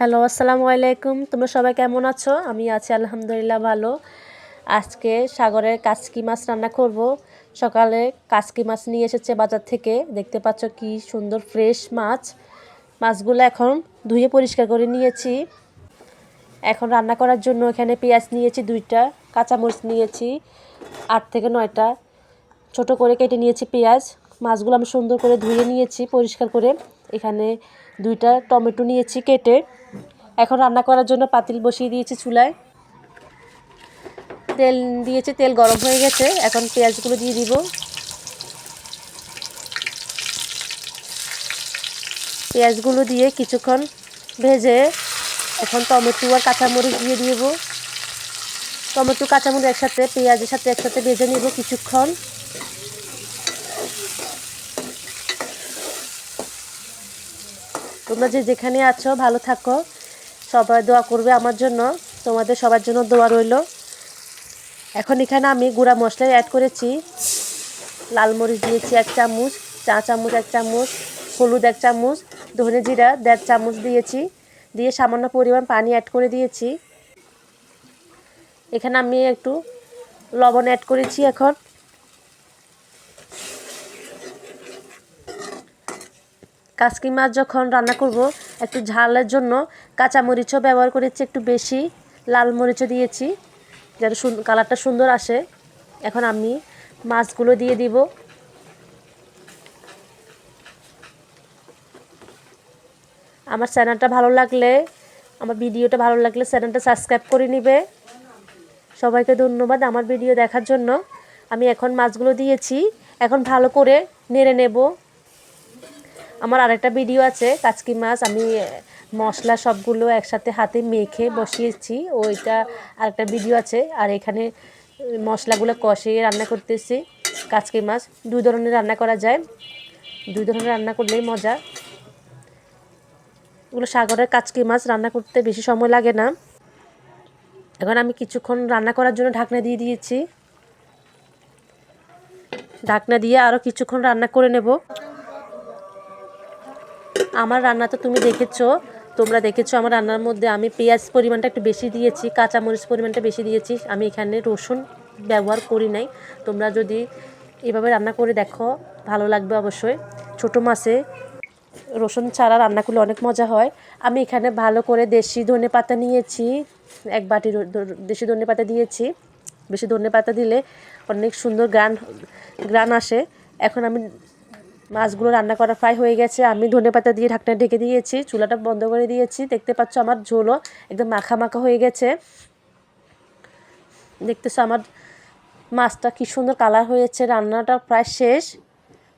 Hello, আসসালামু আলাইকুম। তোমরা সবাই কেমন আছো? আমি আছি আলহামদুলিল্লাহ ভালো। আজকে সাগরের কাচকি মাছ রান্না করব। সকালে কাচকি মাছ নিয়ে এসেছে বাজার থেকে। দেখতে পাচ্ছ কি সুন্দর ফ্রেশ মাছ। মাছগুলো এখন ধুয়ে পরিষ্কার করে নিয়েছি। এখন রান্না করার জন্য এখানে পেঁয়াজ নিয়েছি দুইটা, কাঁচামরিচ নিয়েছি, আট থেকে নয়টা। ছোট করে কেটে নিয়েছি পেঁয়াজ। মাছগুলো আমি সুন্দর করে ধুয়ে নিয়েছি পরিষ্কার করে। এখানে দুইটা টমেটো নিয়েছি কেটে। এখন রান্না করার জন্য পাতিল বসিয়ে দিয়েছি চুলায়। তেল দিয়েছি, তেল গরম হয়ে গেছে। এখন পেঁয়াজগুলো দিয়ে দিব। পেঁয়াজগুলো দিয়ে কিছুক্ষণ ভেজে এখন টমেটো আর কাঁচামরিচ দিয়ে দিব। টমেটো, কাঁচামরিচ একসাথে, পেঁয়াজের সাথে একসাথে ভেজে নিব কিছুক্ষণ। তোমরা যে যেখানে আছো, ভালো থাকো। সবাই দোয়া করবে আমার জন্য। তোমাদের সবার জন্য দোয়া রইল। এখন এখানে আমি গুঁড়া মশলা অ্যাড করেছি। লাল মরিচ দিয়েছি এক চামচ, চা চামচ এক চামচ, হলুদ এক চামচ, ধনে জিরা দেড় চামচ দিয়েছি। দিয়ে সামান্য পরিমাণ পানি অ্যাড করে দিয়েছি। এখানে আমি একটু লবণ অ্যাড করেছি এখন। কাসকি মাছ যখন রান্না করব, একটু ঝালের জন্য কাঁচামরিচও ব্যবহার করেছি, একটু বেশি লাল মরিচও দিয়েছি, যেন কালারটা সুন্দর আসে। এখন আমি মাছগুলো দিয়ে দিব। আমার চ্যানেলটা ভালো লাগলে, আমার ভিডিওটা ভালো লাগলে চ্যানেলটা সাবস্ক্রাইব করে নিবে। সবাইকে ধন্যবাদ আমার ভিডিও দেখার জন্য। আমি এখন মাছগুলো দিয়েছি, এখন ভালো করে নেড়ে নেব। আমার আরেকটা ভিডিও আছে, কাচকি মাছ। আমি মশলা সবগুলো একসাথে হাতে মেখে বসিয়েছি। ওইটা আরেকটা ভিডিও আছে, আর এখানে মশলাগুলো কষিয়ে রান্না করতেছি। কাচকি মাছ, দুই ধরনের রান্না করা যায়। দুই ধরনের রান্না করলেই মজা। এগুলো সাগরের কাচকি মাছ, রান্না করতে বেশি সময় লাগে না। এখন আমি কিছুক্ষণ রান্না করার জন্য ঢাকনা দিয়ে দিয়েছি। ঢাকনা দিয়ে আরও কিছুক্ষণ রান্না করে নেব। আমার রান্না তো তুমি দেখেছ, তোমরা দেখেছ, আমার রান্নার মধ্যে আমি পেঁয়াজ পরিমাণটা একটু বেশি দিয়েছি, কাঁচামরিচ পরিমাণটা বেশি দিয়েছি, আমি এখানে রসুন ব্যবহার করি নাই। তোমরা যদি এভাবে রান্না করে দেখো, ভালো লাগবে অবশ্যই। ছোটো মাছে রসুন ছাড়া রান্না করলে অনেক মজা হয়। আমি এখানে ভালো করে দেশি ধনে পাতা নিয়েছি, এক বাটি দেশি ধনে পাতা দিয়েছি। বেশি ধনে পাতা দিলে অনেক সুন্দর গ্রান গ্রান আসে। এখন আমি মাছগুলো রান্না করা ফ্রাই হয়ে গেছে। আমি ধনে পাতা দিয়ে ঢাকনা ঢেকে দিয়েছি, চুলাটা বন্ধ করে দিয়েছি। দেখতে পাচ্ছ আমার ঝোলও একদম মাখা মাখা হয়ে গেছে। দেখতেছো আমার মাছটা কি সুন্দর কালার হয়েছে, রান্নাটা প্রায় শেষ।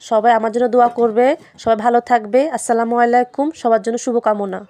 সবাই আমার জন্য দোয়া করবে, সবাই ভালো থাকবে। আসসালামু আলাইকুম, সবার জন্য শুভকামনা।